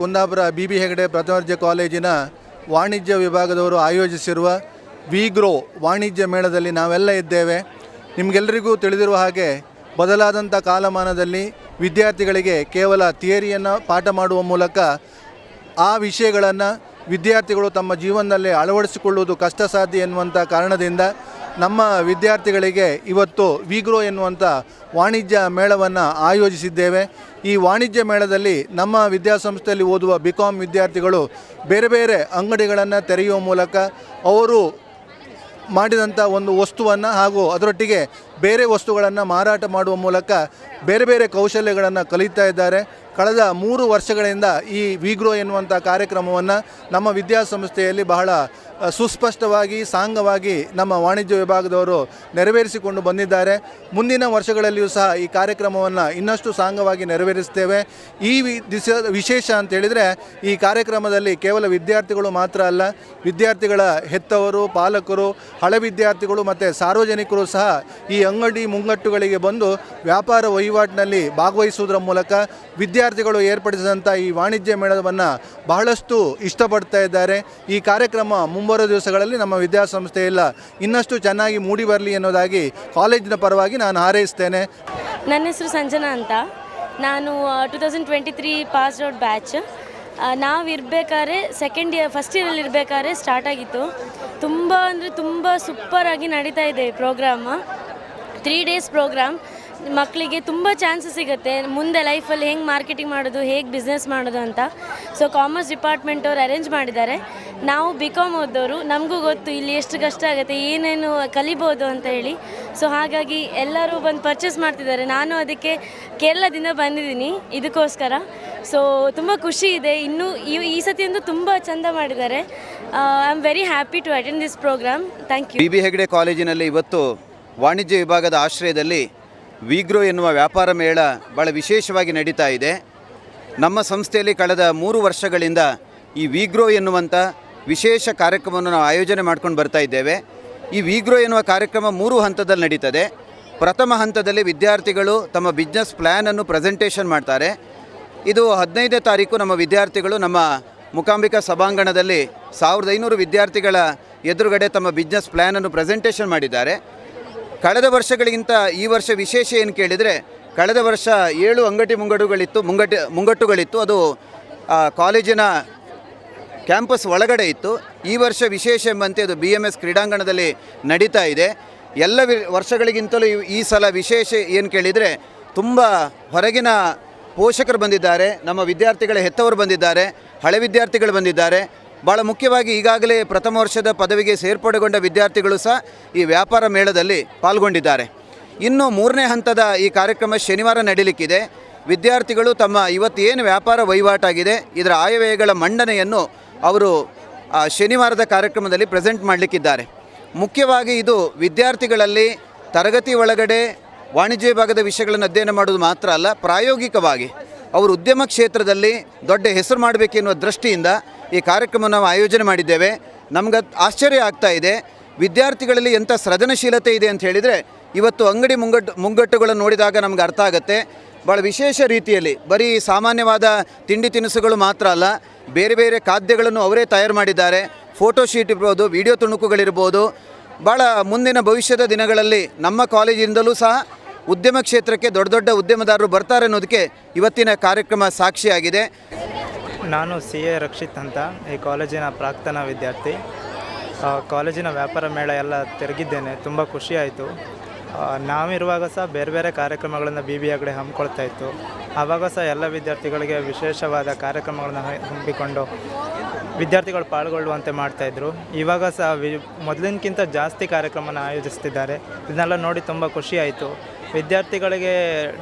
Kundapura B B Hegde ಪ್ರಥಮ ದರ್ಜೆ ಕಾಲೇಜಿನ ವಾಣಿಜ್ಯ ವಿಭಾಗದವರು ಆಯೋಜಿಸಿರುವ ವಿಗ್ರೋ ವಾಣಿಜ್ಯ ಮೇಳದಲ್ಲಿ ನಾವೆಲ್ಲ ಇದ್ದೇವೆ. ನಿಮಗೆಲ್ಲರಿಗೂ ತಿಳಿದಿರುವ ಹಾಗೆ ಬದಲಾದಂಥ ಕಾಲಮಾನದಲ್ಲಿ ವಿದ್ಯಾರ್ಥಿಗಳಿಗೆ ಕೇವಲ ಥಿಯರಿಯನ್ನು ಪಾಠ ಮಾಡುವ ಮೂಲಕ ಆ ವಿಷಯಗಳನ್ನು ವಿದ್ಯಾರ್ಥಿಗಳು ತಮ್ಮ ಜೀವನದಲ್ಲಿ ಅಳವಡಿಸಿಕೊಳ್ಳುವುದು ಕಷ್ಟ ಸಾಧ್ಯ ಎನ್ನುವಂಥ ಕಾರಣದಿಂದ ನಮ್ಮ ವಿದ್ಯಾರ್ಥಿಗಳಿಗೆ ಇವತ್ತು ವಿಗ್ರೋ ಎನ್ನುವಂಥ ವಾಣಿಜ್ಯ ಮೇಳವನ್ನು ಆಯೋಜಿಸಿದ್ದೇವೆ. ಈ ವಾಣಿಜ್ಯ ಮೇಳದಲ್ಲಿ ನಮ್ಮ ವಿದ್ಯಾಸಂಸ್ಥೆಯಲ್ಲಿ ಓದುವ ಬಿ ವಿದ್ಯಾರ್ಥಿಗಳು ಬೇರೆ ಬೇರೆ ಅಂಗಡಿಗಳನ್ನು ತೆರೆಯುವ ಮೂಲಕ ಅವರು ಮಾಡಿದಂಥ ಒಂದು ವಸ್ತುವನ್ನು ಹಾಗೂ ಅದರೊಟ್ಟಿಗೆ ಬೇರೆ ವಸ್ತುಗಳನ್ನು ಮಾರಾಟ ಮಾಡುವ ಮೂಲಕ ಬೇರೆ ಬೇರೆ ಕೌಶಲ್ಯಗಳನ್ನು ಕಲಿತಾ ಇದ್ದಾರೆ. ಕಳೆದ ಮೂರು ವರ್ಷಗಳಿಂದ ಈ ವಿಗ್ರೋ ಎನ್ನುವಂಥ ಕಾರ್ಯಕ್ರಮವನ್ನು ನಮ್ಮ ವಿದ್ಯಾಸಂಸ್ಥೆಯಲ್ಲಿ ಬಹಳ ಸುಸ್ಪಷ್ಟವಾಗಿ, ಸಾಂಗವಾಗಿ ನಮ್ಮ ವಾಣಿಜ್ಯ ವಿಭಾಗದವರು ನೆರವೇರಿಸಿಕೊಂಡು ಬಂದಿದ್ದಾರೆ. ಮುಂದಿನ ವರ್ಷಗಳಲ್ಲಿಯೂ ಸಹ ಈ ಕಾರ್ಯಕ್ರಮವನ್ನು ಇನ್ನಷ್ಟು ಸಾಂಗವಾಗಿ ನೆರವೇರಿಸ್ತೇವೆ. ಈ ದಿಸ, ವಿಶೇಷ ಅಂತ ಹೇಳಿದರೆ ಈ ಕಾರ್ಯಕ್ರಮದಲ್ಲಿ ಕೇವಲ ವಿದ್ಯಾರ್ಥಿಗಳು ಮಾತ್ರ ಅಲ್ಲ, ವಿದ್ಯಾರ್ಥಿಗಳ ಹೆತ್ತವರು, ಪಾಲಕರು, ಹಳೆ ವಿದ್ಯಾರ್ಥಿಗಳು ಮತ್ತು ಸಾರ್ವಜನಿಕರು ಸಹ ಈ ಅಂಗಡಿ ಮುಂಗಟ್ಟುಗಳಿಗೆ ಬಂದು ವ್ಯಾಪಾರ ವಹಿವಾಟಿನಲ್ಲಿ ಭಾಗವಹಿಸುವುದರ ಮೂಲಕ ವಿದ್ಯಾರ್ಥಿಗಳು ಏರ್ಪಡಿಸಿದಂಥ ಈ ವಾಣಿಜ್ಯ ಮೇಳವನ್ನು ಬಹಳಷ್ಟು ಇಷ್ಟಪಡ್ತಾ ಇದ್ದಾರೆ. ಈ ಕಾರ್ಯಕ್ರಮ ಮುಂಬರುವ ದಿವಸಗಳಲ್ಲಿ ನಮ್ಮ ವಿದ್ಯಾಸಂಸ್ಥೆಯೆಲ್ಲ ಇನ್ನಷ್ಟು ಚೆನ್ನಾಗಿ ಮೂಡಿ ಬರಲಿ ಅನ್ನೋದಾಗಿ ಕಾಲೇಜಿನ ಪರವಾಗಿ ನಾನು ಹಾರೈಸ್ತೇನೆ. ನನ್ನ ಹೆಸರು ಸಂಜನಾ ಅಂತ. ನಾನು two thousand twenty three pass out batch ನಾವು ಇರಬೇಕಾದ್ರೆ ಸೆಕೆಂಡ್ ಇಯರ್ ಫಸ್ಟ್ ಇಯರಲ್ಲಿ ಇರಬೇಕಾದ್ರೆ ಸ್ಟಾರ್ಟ್ ಆಗಿತ್ತು. ತುಂಬ ಅಂದರೆ ತುಂಬ ಸೂಪರಾಗಿ ನಡೀತಾ ಇದೆ ಪ್ರೋಗ್ರಾಮ್ ತ್ರೀ ಡೇಸ್ ಪ್ರೋಗ್ರಾಮ್ ಮಕ್ಕಳಿಗೆ ತುಂಬ ಚಾನ್ಸಸ್ ಸಿಗುತ್ತೆ. ಮುಂದೆ ಲೈಫಲ್ಲಿ ಹೆಂಗೆ ಮಾರ್ಕೆಟಿಂಗ್ ಮಾಡೋದು, ಹೇಗೆ ಬಿಸ್ನೆಸ್ ಮಾಡೋದು ಅಂತ. ಸೊ ಕಾಮರ್ಸ್ ಡಿಪಾರ್ಟ್ಮೆಂಟ್ ಅವ್ರು ಅರೇಂಜ್ ಮಾಡಿದ್ದಾರೆ. ನಾವು ಬಿ ಕಾಮ್ ಓದೋರು ನಮಗೂ ಗೊತ್ತು ಇಲ್ಲಿ ಎಷ್ಟು ಕಷ್ಟ ಆಗುತ್ತೆ, ಏನೇನು ಕಲಿಬೋದು ಅಂತ ಹೇಳಿ. ಸೊ ಹಾಗಾಗಿ ಎಲ್ಲರೂ ಬಂದು ಪರ್ಚೇಸ್ ಮಾಡ್ತಿದ್ದಾರೆ. ನಾನು ಅದಕ್ಕೆ ಕೇರಳದಿಂದ ಬಂದಿದ್ದೀನಿ ಇದಕ್ಕೋಸ್ಕರ. ಸೊ ತುಂಬ ಖುಷಿ ಇದೆ. ಇನ್ನೂ ಈ ಈ ಸತಿ ಅಂತೂ ತುಂಬ ಚೆಂದ ಮಾಡಿದ್ದಾರೆ. I am very happy to attend this program thank you B Hegde ಕಾಲೇಜಿನಲ್ಲಿ ಇವತ್ತು ವಾಣಿಜ್ಯ ವಿಭಾಗದ ಆಶ್ರಯದಲ್ಲಿ ವಿಗ್ರೋ ಎನ್ನುವ ವ್ಯಾಪಾರ ಮೇಳ ಭಾಳ ವಿಶೇಷವಾಗಿ ನಡೀತಾ ಇದೆ. ನಮ್ಮ ಸಂಸ್ಥೆಯಲ್ಲಿ ಕಳೆದ ಮೂರು ವರ್ಷಗಳಿಂದ ಈ ವಿಗ್ರೋ ಎನ್ನುವಂಥ ವಿಶೇಷ ಕಾರ್ಯಕ್ರಮವನ್ನು ನಾವು ಆಯೋಜನೆ ಮಾಡ್ಕೊಂಡು ಬರ್ತಾ ಇದ್ದೇವೆ. ಈ ವಿಗ್ರೋ ಎನ್ನುವ ಕಾರ್ಯಕ್ರಮ ಮೂರು ಹಂತದಲ್ಲಿ ನಡೀತದೆ. ಪ್ರಥಮ ಹಂತದಲ್ಲಿ ವಿದ್ಯಾರ್ಥಿಗಳು ತಮ್ಮ ಬಿಸ್ನೆಸ್ ಪ್ಲ್ಯಾನನ್ನು ಪ್ರೆಸೆಂಟೇಷನ್ ಮಾಡ್ತಾರೆ. ಇದು ಹದಿನೈದನೇ ತಾರೀಕು ನಮ್ಮ ವಿದ್ಯಾರ್ಥಿಗಳು ನಮ್ಮ ಮುಕಾಂಬಿಕಾ ಸಭಾಂಗಣದಲ್ಲಿ ಸಾವಿರದ ಐನೂರು ವಿದ್ಯಾರ್ಥಿಗಳ ಎದುರುಗಡೆ ತಮ್ಮ ಬಿಸ್ನೆಸ್ ಪ್ಲ್ಯಾನನ್ನು ಪ್ರೆಸೆಂಟೇಷನ್ ಮಾಡಿದ್ದಾರೆ. ಕಳೆದ ವರ್ಷಗಳಿಗಿಂತ ಈ ವರ್ಷ ವಿಶೇಷ ಏನು ಕೇಳಿದರೆ, ಕಳೆದ ವರ್ಷ ಏಳು ಅಂಗಡಿ ಮುಂಗಡುಗಳಿತ್ತು ಮುಂಗಟ್ಟು ಮುಂಗಟ್ಟುಗಳಿತ್ತು. ಅದು ಕಾಲೇಜಿನ ಕ್ಯಾಂಪಸ್ ಒಳಗಡೆ ಇತ್ತು. ಈ ವರ್ಷ ವಿಶೇಷ ಎಂಬಂತೆ ಅದು ಬಿ ಎಂ ಎಸ್ ಕ್ರೀಡಾಂಗಣದಲ್ಲಿ ನಡೀತಾ ಇದೆ. ಎಲ್ಲ ವಿ, ವರ್ಷಗಳಿಗಿಂತಲೂ ಈ- ಈ ಸಲ ವಿಶೇಷ ಏನು ಕೇಳಿದರೆ, ತುಂಬ ಹೊರಗಿನ ಪೋಷಕರು ಬಂದಿದ್ದಾರೆ. ನಮ್ಮ ವಿದ್ಯಾರ್ಥಿಗಳ ಹೆತ್ತವರು ಬಂದಿದ್ದಾರೆ. ಹಳೆ ವಿದ್ಯಾರ್ಥಿಗಳು ಬಂದಿದ್ದಾರೆ. ಭಾಳ ಮುಖ್ಯವಾಗಿ ಈಗಾಗಲೇ ಪ್ರಥಮ ವರ್ಷದ ಪದವಿಗೆ ಸೇರ್ಪಡೆಗೊಂಡ ವಿದ್ಯಾರ್ಥಿಗಳು ಸಹ ಈ ವ್ಯಾಪಾರ ಮೇಳದಲ್ಲಿ ಪಾಲ್ಗೊಂಡಿದ್ದಾರೆ. ಇನ್ನು ಮೂರನೇ ಹಂತದ ಈ ಕಾರ್ಯಕ್ರಮ ಶನಿವಾರ ನಡೀಲಿಕ್ಕಿದೆ. ವಿದ್ಯಾರ್ಥಿಗಳು ತಮ್ಮ ಇವತ್ತು ಏನು ವ್ಯಾಪಾರ ವಹಿವಾಟಾಗಿದೆ, ಇದರ ಆಯವ್ಯಯಗಳ ಮಂಡನೆಯನ್ನು ಅವರು ಶನಿವಾರದ ಕಾರ್ಯಕ್ರಮದಲ್ಲಿ ಪ್ರೆಸೆಂಟ್ ಮಾಡಲಿಕ್ಕಿದ್ದಾರೆ. ಮುಖ್ಯವಾಗಿ ಇದು ವಿದ್ಯಾರ್ಥಿಗಳಲ್ಲಿ ತರಗತಿ ಒಳಗಡೆ ವಾಣಿಜ್ಯ ವಿಭಾಗದ ವಿಷಯಗಳನ್ನು ಅಧ್ಯಯನ ಮಾಡೋದು ಮಾತ್ರ ಅಲ್ಲ, ಪ್ರಾಯೋಗಿಕವಾಗಿ ಅವರು ಉದ್ಯಮ ಕ್ಷೇತ್ರದಲ್ಲಿ ದೊಡ್ಡ ಹೆಸರು ಮಾಡಬೇಕೆನ್ನುವ ದೃಷ್ಟಿಯಿಂದ ಈ ಕಾರ್ಯಕ್ರಮ ನಾವು ಆಯೋಜನೆ ಮಾಡಿದ್ದೇವೆ. ನಮ್ಗೆ ಆಶ್ಚರ್ಯ ಆಗ್ತಾ ಇದೆ. ವಿದ್ಯಾರ್ಥಿಗಳಲ್ಲಿ ಎಂಥ ಸೃಜನಶೀಲತೆ ಇದೆ ಅಂತ ಹೇಳಿದರೆ ಇವತ್ತು ಅಂಗಡಿ ಮುಂಗಟ್ಟು ಮುಂಗಟ್ಟುಗಳನ್ನು ನೋಡಿದಾಗ ನಮ್ಗೆ ಅರ್ಥ ಆಗುತ್ತೆ. ಭಾಳ ವಿಶೇಷ ರೀತಿಯಲ್ಲಿ ಬರೀ ಸಾಮಾನ್ಯವಾದ ತಿಂಡಿ ತಿನಿಸುಗಳು ಮಾತ್ರ ಅಲ್ಲ, ಬೇರೆ ಬೇರೆ ಖಾದ್ಯಗಳನ್ನು ಅವರೇ ತಯಾರು ಮಾಡಿದ್ದಾರೆ. ಫೋಟೋ ಶೀಟ್ ಇರ್ಬೋದು, ವಿಡಿಯೋ ತುಣುಕುಗಳಿರ್ಬೋದು. ಭಾಳ ಮುಂದಿನ ಭವಿಷ್ಯದ ದಿನಗಳಲ್ಲಿ ನಮ್ಮ ಕಾಲೇಜಿಂದಲೂ ಸಹ ಉದ್ಯಮ ಕ್ಷೇತ್ರಕ್ಕೆ ದೊಡ್ಡ ದೊಡ್ಡ ಉದ್ಯಮದಾರರು ಬರ್ತಾರೆ ಅನ್ನೋದಕ್ಕೆ ಇವತ್ತಿನ ಕಾರ್ಯಕ್ರಮ ಸಾಕ್ಷಿಯಾಗಿದೆ. ನಾನು ಸಿ ಎ ರಕ್ಷಿತ್ ಅಂತ, ಈ ಕಾಲೇಜಿನ ಪ್ರಾಕ್ತನ ವಿದ್ಯಾರ್ಥಿ. ಕಾಲೇಜಿನ ವ್ಯಾಪಾರ ಮೇಳ ಎಲ್ಲ ತಿರುಗಿದ್ದೇನೆ, ತುಂಬ ಖುಷಿಯಾಯಿತು ನಾವಿರುವಾಗ ಸಹ ಬೇರೆ ಬೇರೆ ಕಾರ್ಯಕ್ರಮಗಳನ್ನು ಬಿ ಬಿ ಆಗಡೆ ಹಮ್ಮಿಕೊಳ್ತಾ ಇತ್ತು. ಆವಾಗ ಸಹ ಎಲ್ಲ ವಿದ್ಯಾರ್ಥಿಗಳಿಗೆ ವಿಶೇಷವಾದ ಕಾರ್ಯಕ್ರಮಗಳನ್ನು ಹಮ್ಮಿಕೊಂಡು ವಿದ್ಯಾರ್ಥಿಗಳು ಪಾಲ್ಗೊಳ್ಳುವಂತೆ ಮಾಡ್ತಾಯಿದ್ರು ಇವಾಗ ಸಹ ವಿ ಮೊದಲಿನಕ್ಕಿಂತ ಜಾಸ್ತಿ ಕಾರ್ಯಕ್ರಮನ ಆಯೋಜಿಸ್ತಿದ್ದಾರೆ. ಇದನ್ನೆಲ್ಲ ನೋಡಿ ತುಂಬ ಖುಷಿಯಾಯಿತು ವಿದ್ಯಾರ್ಥಿಗಳಿಗೆ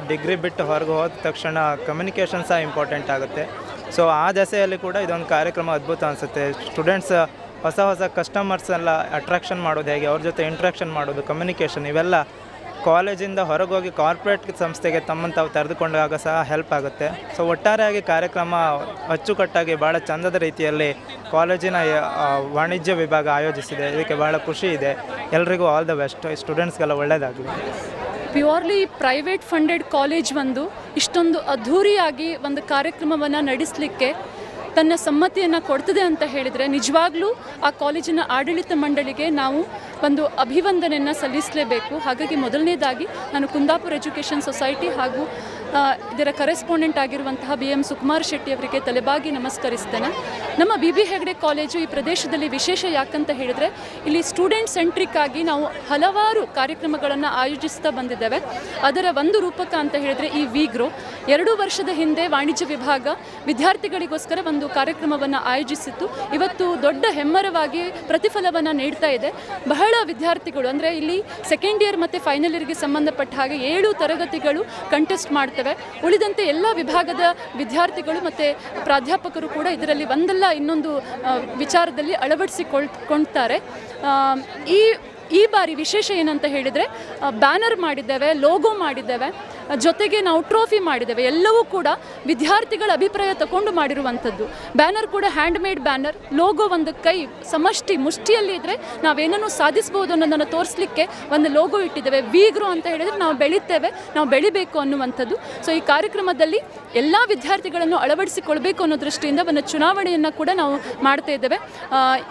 ಡಿಗ್ರಿ ಬಿಟ್ಟು ಹೊರಗೆ ಹೋದ ತಕ್ಷಣ ಕಮ್ಯುನಿಕೇಷನ್ ಸಹ ಇಂಪಾರ್ಟೆಂಟ್ ಆಗುತ್ತೆ. ಸೊ ಆ ದೆಸೆಯಲ್ಲಿ ಕೂಡ ಇದೊಂದು ಕಾರ್ಯಕ್ರಮ ಅದ್ಭುತ ಅನಿಸುತ್ತೆ. ಸ್ಟೂಡೆಂಟ್ಸ್ ಹೊಸ ಹೊಸ ಕಸ್ಟಮರ್ಸ್ ಎಲ್ಲ ಅಟ್ರಾಕ್ಷನ್ ಮಾಡೋದು ಹೇಗೆ, ಅವ್ರ ಜೊತೆ ಇಂಟ್ರಾಕ್ಷನ್ ಮಾಡೋದು ಕಮ್ಯುನಿಕೇಷನ್ ಇವೆಲ್ಲ ಕಾಲೇಜಿಂದ ಹೊರಗೋಗಿ ಕಾರ್ಪೊರೇಟ್ ಸಂಸ್ಥೆಗೆ ತಮ್ಮನ್ನು ತಾವು ತೆರೆದುಕೊಂಡಾಗ ಸಹ ಹೆಲ್ಪ್ ಆಗುತ್ತೆ. ಸೊ ಒಟ್ಟಾರೆಯಾಗಿ ಕಾರ್ಯಕ್ರಮ ಅಚ್ಚುಕಟ್ಟಾಗಿ ಭಾಳ ಚಂದದ ರೀತಿಯಲ್ಲಿ ಕಾಲೇಜಿನ ವಾಣಿಜ್ಯ ವಿಭಾಗ ಆಯೋಜಿಸಿದೆ. ಇದಕ್ಕೆ ಭಾಳ ಖುಷಿ ಇದೆ. ಎಲ್ರಿಗೂ ಆಲ್ ದ ಬೆಸ್ಟ್ ಸ್ಟೂಡೆಂಟ್ಸ್ಗೆಲ್ಲ ಒಳ್ಳೆಯದಾಗಲಿ ಪ್ಯೂರ್ಲಿ ಪ್ರೈವೇಟ್ ಫಂಡೆಡ್ ಕಾಲೇಜ್ ಒಂದು ಇಷ್ಟೊಂದು ಅದ್ಧೂರಿಯಾಗಿ ಒಂದು ಕಾರ್ಯಕ್ರಮವನ್ನು ನಡೆಸಲಿಕ್ಕೆ ತನ್ನ ಸಮ್ಮತಿಯನ್ನು ಕೊಡ್ತದೆ ಅಂತ ಹೇಳಿದರೆ ನಿಜವಾಗ್ಲೂ ಆ ಕಾಲೇಜಿನ ಆಡಳಿತ ಮಂಡಳಿಗೆ ನಾವು ಒಂದು ಅಭಿವಂದನೆಯನ್ನು ಸಲ್ಲಿಸಲೇಬೇಕು. ಹಾಗಾಗಿ ಮೊದಲನೇದಾಗಿ ನಾನು ಕುಂದಾಪುರ ಎಜುಕೇಷನ್ ಸೊಸೈಟಿ ಹಾಗೂ ಇದರ ಕರೆಸ್ಪಾಂಡೆಂಟ್ ಆಗಿರುವಂತಹ ಬಿ ಎಂ ಸುಕುಮಾರ್ ಶೆಟ್ಟಿ ಅವರಿಗೆ ತಲೆಬಾಗಿ ನಮಸ್ಕರಿಸ್ತೇನೆ. ನಮ್ಮ ಬಿ ಬಿ ಹೆಗ್ಡೆ ಕಾಲೇಜು ಈ ಪ್ರದೇಶದಲ್ಲಿ ವಿಶೇಷ ಯಾಕಂತ ಹೇಳಿದರೆ, ಇಲ್ಲಿ ಸ್ಟೂಡೆಂಟ್ ಸೆಂಟ್ರಿಕ್ ಆಗಿ ನಾವು ಹಲವಾರು ಕಾರ್ಯಕ್ರಮಗಳನ್ನು ಆಯೋಜಿಸ್ತಾ ಬಂದಿದ್ದೇವೆ. ಅದರ ಒಂದು ರೂಪಕ ಅಂತ ಹೇಳಿದರೆ ಈ ವಿಗ್ರೋ ಎರಡು ವರ್ಷದ ಹಿಂದೆ ವಾಣಿಜ್ಯ ವಿಭಾಗ ವಿದ್ಯಾರ್ಥಿಗಳಿಗೋಸ್ಕರ ಒಂದು ಕಾರ್ಯಕ್ರಮವನ್ನು ಆಯೋಜಿಸಿತ್ತು. ಇವತ್ತು ದೊಡ್ಡ ಹೆಮ್ಮರವಾಗಿ ಪ್ರತಿಫಲವನ್ನು ನೀಡ್ತಾ ಇದೆ. ಬಹಳ ವಿದ್ಯಾರ್ಥಿಗಳು, ಅಂದರೆ ಇಲ್ಲಿ ಸೆಕೆಂಡ್ ಇಯರ್ ಮತ್ತು ಫೈನಲ್ ಇಯರ್ಗೆ ಸಂಬಂಧಪಟ್ಟ ಹಾಗೆ ಏಳು ತರಗತಿಗಳು ಕಂಟೆಸ್ಟ್ ಮಾಡ್ತವೆ ಉಳಿದಂತೆ ಎಲ್ಲ ವಿಭಾಗದ ವಿದ್ಯಾರ್ಥಿಗಳು ಮತ್ತು ಪ್ರಾಧ್ಯಾಪಕರು ಕೂಡ ಇದರಲ್ಲಿ ಒಂದಲ್ಲ ಇನ್ನೊಂದು ವಿಚಾರದಲ್ಲಿ ಅಳವಡಿಸಿಕೊಳ್ಕೊಳ್ತಾರೆ. ಈ ಈ ಬಾರಿ ವಿಶೇಷ ಏನಂತ ಹೇಳಿದರೆ ಬ್ಯಾನರ್ ಮಾಡಿದ್ದೇವೆ, ಲೋಗೋ ಮಾಡಿದ್ದೇವೆ. ಜೊತೆಗೆ ನಾವು ಟ್ರೋಫಿ ಮಾಡಿದ್ದೇವೆ. ಎಲ್ಲವೂ ಕೂಡ ವಿದ್ಯಾರ್ಥಿಗಳ ಅಭಿಪ್ರಾಯ ತಗೊಂಡು ಮಾಡಿರುವಂಥದ್ದು. ಬ್ಯಾನರ್ ಕೂಡ ಹ್ಯಾಂಡ್ ಮೇಡ್ ಬ್ಯಾನರ್ ಲೋಗೋ ಒಂದು ಕೈ ಸಮಷ್ಟಿ ಮುಷ್ಟಿಯಲ್ಲಿ ಇದ್ದರೆ ನಾವೇನನ್ನು ಸಾಧಿಸ್ಬೋದು ಅನ್ನೋದನ್ನು ತೋರಿಸ್ಲಿಕ್ಕೆ ಒಂದು ಲೋಗೋ ಇಟ್ಟಿದ್ದೇವೆ. ವೀಗ್ರು ಅಂತ ಹೇಳಿದರೆ ನಾವು ಬೆಳಿತೇವೆ, ನಾವು ಬೆಳಿಬೇಕು ಅನ್ನುವಂಥದ್ದು. ಸೊ ಈ ಕಾರ್ಯಕ್ರಮದಲ್ಲಿ ಎಲ್ಲ ವಿದ್ಯಾರ್ಥಿಗಳನ್ನು ಅಳವಡಿಸಿಕೊಳ್ಬೇಕು ಅನ್ನೋ ದೃಷ್ಟಿಯಿಂದ ಒಂದು ಚುನಾವಣೆಯನ್ನು ಕೂಡ ನಾವು ಮಾಡ್ತಾ ಇದ್ದೇವೆ.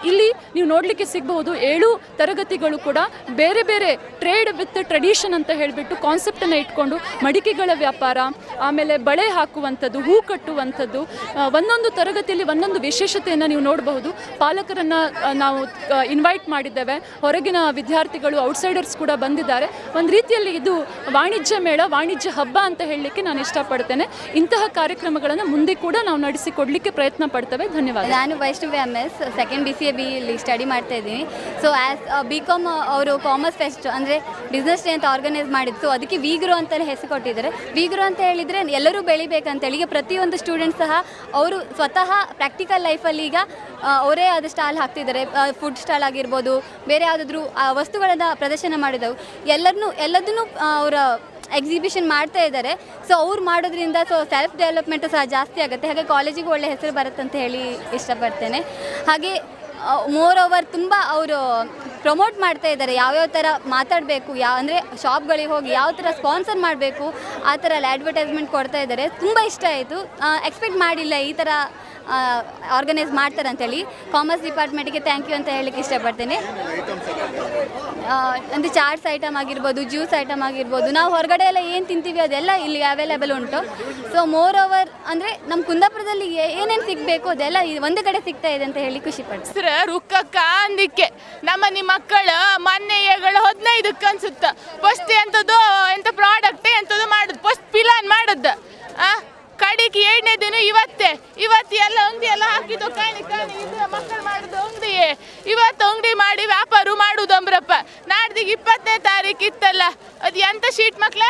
ಇಲ್ಲಿ ನೀವು ನೋಡಲಿಕ್ಕೆ ಸಿಗಬಹುದು ಏಳು ತರಗತಿಗಳು ಕೂಡ ಬೇರೆ ಬೇರೆ ಟ್ರೇಡ್ ವಿತ್ ಟ್ರೆಡಿಷನ್ ಅಂತ ಹೇಳಿಬಿಟ್ಟು ಕಾನ್ಸೆಪ್ಟನ್ನು ಇಟ್ಕೊಂಡು ಮಡಿಕೆಗಳ ವ್ಯಾಪಾರ, ಆಮೇಲೆ ಬಳೆ ಹಾಕುವಂಥದ್ದು, ಹೂ ಕಟ್ಟುವಂಥದ್ದು ಒಂದೊಂದು ತರಗತಿಯಲ್ಲಿ ಒಂದೊಂದು ವಿಶೇಷತೆಯನ್ನು ನೀವು ನೋಡಬಹುದು. ಪಾಲಕರನ್ನು ನಾವು ಇನ್ವೈಟ್ ಮಾಡಿದ್ದೇವೆ. ಹೊರಗಿನ ವಿದ್ಯಾರ್ಥಿಗಳು ಔಟ್ಸೈಡರ್ಸ್ ಕೂಡ ಬಂದಿದ್ದಾರೆ. ಒಂದು ರೀತಿಯಲ್ಲಿ ಇದು ವಾಣಿಜ್ಯ ಮೇಳ, ವಾಣಿಜ್ಯ ಹಬ್ಬ ಅಂತ ಹೇಳಲಿಕ್ಕೆ ನಾನು ಇಷ್ಟಪಡ್ತೇನೆ. ಇಂತಹ ಕಾರ್ಯಕ್ರಮಗಳನ್ನು ಮುಂದೆ ಕೂಡ ನಾವು ನಡೆಸಿಕೊಡಲಿಕ್ಕೆ ಪ್ರಯತ್ನ ಪಡ್ತೇವೆ. ಧನ್ಯವಾದ ನಾನು Vaishnavi M S second B C A B ಇಲ್ಲಿ ಸ್ಟಡಿ ಮಾಡ್ತಾ ಇದ್ದೀನಿ. ಸೊ ಆ್ಯಸ್ ಬಿ ಕಾಮ್ ಅವರು ಕಾಮರ್ಸ್ ಫೆಸ್ಟ್ ಅಂದರೆ ಬಿಸ್ನೆಸ್ ಡೇ ಅಂತ ಆರ್ಗನೈಸ್ ಸೊ ಅದಕ್ಕೆ ವೀಗ್ರೋ ಅಂತಲೇ ಹೆಸರು ಕೊಟ್ಟಿದ್ದಾರೆ. ಬೀಗರು ಅಂತ ಹೇಳಿದರೆ ಎಲ್ಲರೂ ಬೆಳಿಬೇಕಂತೇಳಿ ಈಗ ಪ್ರತಿಯೊಂದು ಸ್ಟೂಡೆಂಟ್ ಸಹ ಅವರು ಸ್ವತಃ ಪ್ರಾಕ್ಟಿಕಲ್ ಲೈಫಲ್ಲಿ ಈಗ ಅವರೇ ಆದ ಸ್ಟಾಲ್ ಹಾಕ್ತಿದ್ದಾರೆ. ಫುಡ್ ಸ್ಟಾಲ್ ಆಗಿರ್ಬೋದು, ಬೇರೆ ಯಾವುದಾದ್ರೂ ವಸ್ತುಗಳನ್ನು ಪ್ರದರ್ಶನ ಮಾಡಿದವು. ಎಲ್ಲರನ್ನೂ ಎಲ್ಲದನ್ನೂ ಅವರ ಎಕ್ಸಿಬಿಷನ್ ಮಾಡ್ತಾ ಇದ್ದಾರೆ. ಸೊ ಅವ್ರು ಮಾಡೋದ್ರಿಂದ ಸೊ ಸೆಲ್ಫ್ ಡೆವಲಪ್ಮೆಂಟು ಸಹ ಜಾಸ್ತಿ ಆಗುತ್ತೆ. ಹಾಗೆ ಕಾಲೇಜಿಗೂ ಒಳ್ಳೆ ಹೆಸರು ಬರುತ್ತೆ ಅಂತ ಹೇಳಿ ಇಷ್ಟಪಡ್ತೇನೆ. ಹಾಗೆ ಮೋರ್ ಓವರ್ ತುಂಬ ಅವರು ಪ್ರಮೋಟ್ ಮಾಡ್ತಾ ಇದ್ದಾರೆ. ಯಾವ್ಯಾವ ಥರ ಮಾತಾಡಬೇಕು ಯಾವ ಅಂದರೆ ಶಾಪ್ಗಳಿಗೆ ಹೋಗಿ ಯಾವ ಥರ ಸ್ಪಾನ್ಸರ್ ಮಾಡಬೇಕು, ಆ ಥರ ಎಲ್ಲ ಅಡ್ವರ್ಟೈಸ್ಮೆಂಟ್ ಕೊಡ್ತಾ ಇದ್ದಾರೆ. ತುಂಬ ಇಷ್ಟ ಆಯಿತು. ಎಕ್ಸ್ಪೆಕ್ಟ್ ಮಾಡಿಲ್ಲ ಈ ಥರ ಆರ್ಗನೈಸ್ ಮಾಡ್ತಾರೆ ಅಂತೇಳಿ. ಕಾಮರ್ಸ್ ಡಿಪಾರ್ಟ್ಮೆಂಟಿಗೆ ಥ್ಯಾಂಕ್ ಯು ಅಂತ ಹೇಳಲಿಕ್ಕೆ ಇಷ್ಟಪಡ್ತೇನೆ. ಅಂದರೆ ಚಾಟ್ಸ್ ಐಟಮ್ ಆಗಿರ್ಬೋದು ಜ್ಯೂಸ್ ಐಟಮ್ ಆಗಿರ್ಬೋದು, ನಾವು ಹೊರಗಡೆ ಎಲ್ಲ ಏನು ತಿಂತೀವಿ ಅದೆಲ್ಲ ಇಲ್ಲಿ ಅವೈಲೇಬಲ್ ಉಂಟು. ಸೊ ಮೋರ್ ಓವರ್ ಅಂದರೆ ನಮ್ಮ ಕುಂದಾಪುರದಲ್ಲಿ ಏನೇನು ಸಿಗಬೇಕು ಅದೆಲ್ಲ ಒಂದು ಕಡೆ ಸಿಗ್ತಾ ಇದೆ ಅಂತ ಹೇಳಿ ಖುಷಿ ಪಡ್ತೀನಿ. ರುಕ್ಕ ಅಂದಿಕ್ಕೆ ನಮ್ಮ ನಿಮ್ಮ ಮಕ್ಕಳು ಮೊನ್ನೆಗಳು ಹದಿನೈದಕ್ಕೆ ಅನ್ಸುತ್ತ. ಫಸ್ಟ್ ಎಂಥದ್ದು ಎಂಥ ಪ್ರಾಡಕ್ಟ್ ಎಂಥದ್ದು ಮಾಡುದು? ಫಸ್ಟ್ ಪಿಲಾನ್ ಮಾಡುದು. ಕಡಿಗೆ ಏಳನೇ ದಿನ ಇವತ್ತೇ. ಇವತ್ತು ಎಲ್ಲ ಅಂಗಡಿ ಎಲ್ಲ ಹಾಕಿದ್ದು ಕಾಣಿ ಕಾಣಿ ಇದು ಮಕ್ಕಳು ಮಾಡಿದ್ದು ಅಂಗಡಿ ಇವತ್ತು ಅಂಗಡಿ ಮಾಡಿ ವ್ಯಾಪಾರ ಮಾಡುದು ಅಂಬ್ರಪ್ಪ. ನಾಡ್ದಿಗೆ ಇಪ್ಪತ್ತನೇ ತಾರೀಕು ಇತ್ತಲ್ಲ. ಅದು ಎಂತ ಶೀಟ್ ಮಕ್ಳ?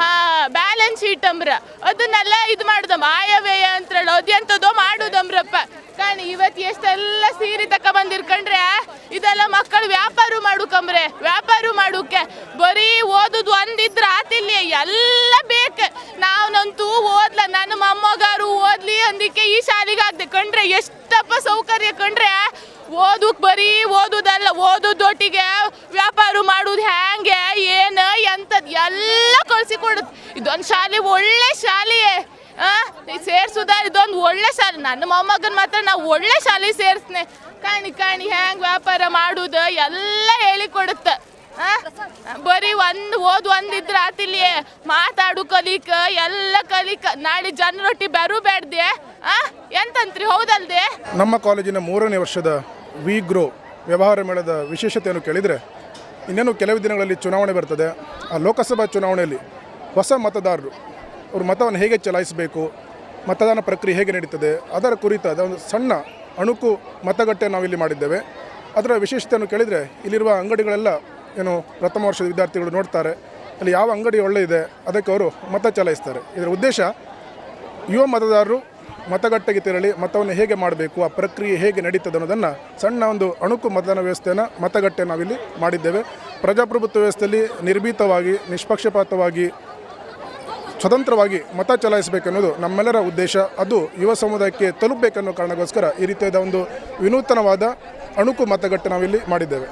ಹಾ ಬ್ಯಾಲೆನ್ಸ್ ಶೀಟ್ ಅಂಬ್ರ. ಅದನ್ನೆಲ್ಲ ಇದು ಮಾಡುದಮ್ಮ ಆಯವ್ಯಯ ಅಂತೇಳಿ ಅದೆಂತದೋ ಮಾಡುದಂಬ್ರಪ್ಪ ಕಾಣಿ ಇವತ್ತು ಎಷ್ಟೆಲ್ಲ ಸೀರೆ ತಕ ಬಂದಿರ್ಕಂಡ್ರೆ ಇದೆಲ್ಲ ಮಕ್ಕಳು ವ್ಯಾಪಾರ ಮಾಡುಕಂಬ್ರೆ. ವ್ಯಾಪಾರ ಮಾಡುಕ್ಕೆ. ಬರೀ ಓದುದು ಒಂದಿದ್ರ ಆತಿಲ್ಲ ಎಲ್ಲ ಬೇಕು. ನಾವನಂತೂ ಓದ್ಲ. ನನ್ನ ಮೊಮ್ಮಗಾರು ಓದ್ಲಿ ಅಂದಿಕ್ಕೆ ಈ ಶಾಲೆಗೆ ಕಂಡ್ರೆ ಎಷ್ಟಪ್ಪ ಸೌಕರ್ಯ ಕಂಡ್ರೆ ಓದುಕ್ ಬರೀ ಓದುದಲ್ಲ, ಓದೋದೊಟ್ಟಿಗೆ ವ್ಯಾಪಾರ ಮಾಡುದು ಹ್ಯಾಂಗೆ, ಏನು ಎಂಥದ್ದು ಎಲ್ಲ ಕಳ್ಸಿಕೊಡುದು ಇದೊಂದು ಶಾಲೆ ಒಳ್ಳೆ ಶಾಲೆಯೇ. ಆ ಸೇರ್ಸುದ, ಇದೊಂದು ಒಳ್ಳೆ ಶಾಲೆ. ನನ್ನ ಮೊಮ್ಮಗನ್ ಮಾತ್ರ ನಾವು ಒಳ್ಳೆ ಶಾಲೆ ಸೇರ್ಸ್ನೆ. ಕಾಣಿ ಕಾಣಿ ಹ್ಯಾಂಗ್ ವ್ಯಾಪಾರ ಮಾಡುದು ಎಲ್ಲ ಹೇಳಿಕೊಡುತ್ತೆ. ಆ? ಬರೀ ಒಂದು ಓದ್ ಒಂದಿದ್ರ ಆತಿಲ್ಲಿ ಮಾತಾಡು ಕಲಿಕ, ಎಲ್ಲ ಕಲಿಕ. ನಾಳೆ ಜನರೊಟ್ಟಿ ಬರು ಬೇಡ್ದೆ ಎಂತಂತ್ರಿ, ಹೌದಲ್ದೆ? ನಮ್ಮ ಕಾಲೇಜಿನ ಮೂರನೇ ವರ್ಷದ ವಿ ಗ್ರೋ ವ್ಯವಹಾರ ಮೇಳದ ವಿಶೇಷತೆಯನ್ನು ಕೇಳಿದರೆ, ಇನ್ನೇನು ಕೆಲವು ದಿನಗಳಲ್ಲಿ ಚುನಾವಣೆ ಬರ್ತದೆ. ಆ ಲೋಕಸಭಾ ಚುನಾವಣೆಯಲ್ಲಿ ಹೊಸ ಮತದಾರರು, ಅವ್ರ ಮತವನ್ನು ಹೇಗೆ ಚಲಾಯಿಸಬೇಕು, ಮತದಾನ ಪ್ರಕ್ರಿಯೆ ಹೇಗೆ ನಡೀತದೆ, ಅದರ ಕುರಿತಾದ ಒಂದು ಸಣ್ಣ ಅಣುಕು ಮತಗಟ್ಟೆ ನಾವಿಲ್ಲಿ ಮಾಡಿದ್ದೇವೆ. ಅದರ ವಿಶೇಷತೆಯನ್ನು ಕೇಳಿದರೆ, ಇಲ್ಲಿರುವ ಅಂಗಡಿಗಳೆಲ್ಲ ಏನು ಪ್ರಥಮ ವರ್ಷದ ವಿದ್ಯಾರ್ಥಿಗಳು ನೋಡ್ತಾರೆ, ಅಲ್ಲಿ ಯಾವ ಅಂಗಡಿ ಒಳ್ಳೆ ಇದೆ, ಅದಕ್ಕೆ ಅವರು ಮತ ಚಲಾಯಿಸ್ತಾರೆ. ಇದರ ಉದ್ದೇಶ ಯುವ ಮತದಾರರು ಮತಗಟ್ಟೆಗೆ ತೆರಳಿ ಮತವನ್ನು ಹೇಗೆ ಮಾಡಬೇಕು, ಆ ಪ್ರಕ್ರಿಯೆ ಹೇಗೆ ನಡೀತದೆ ಅನ್ನೋದನ್ನು ಸಣ್ಣ ಒಂದು ಅಣುಕು ಮತದಾನ ವ್ಯವಸ್ಥೆಯನ್ನು ಮತಗಟ್ಟೆ ನಾವಿಲ್ಲಿ ಮಾಡಿದ್ದೇವೆ. ಪ್ರಜಾಪ್ರಭುತ್ವ ವ್ಯವಸ್ಥೆಯಲ್ಲಿ ನಿರ್ಭೀತವಾಗಿ, ನಿಷ್ಪಕ್ಷಪಾತವಾಗಿ, ಸ್ವತಂತ್ರವಾಗಿ ಮತ ಚಲಾಯಿಸಬೇಕನ್ನೋದು ನಮ್ಮೆಲ್ಲರ ಉದ್ದೇಶ. ಅದು ಯುವ ಸಮುದಾಯಕ್ಕೆ ತಲುಪಬೇಕನ್ನೋ ಕಾರಣಕ್ಕೋಸ್ಕರ ಈ ರೀತಿಯಾದ ಒಂದು ವಿನೂತನವಾದ ಅಣುಕು ಮತಗಟ್ಟೆ ನಾವಿಲ್ಲಿ ಮಾಡಿದ್ದೇವೆ.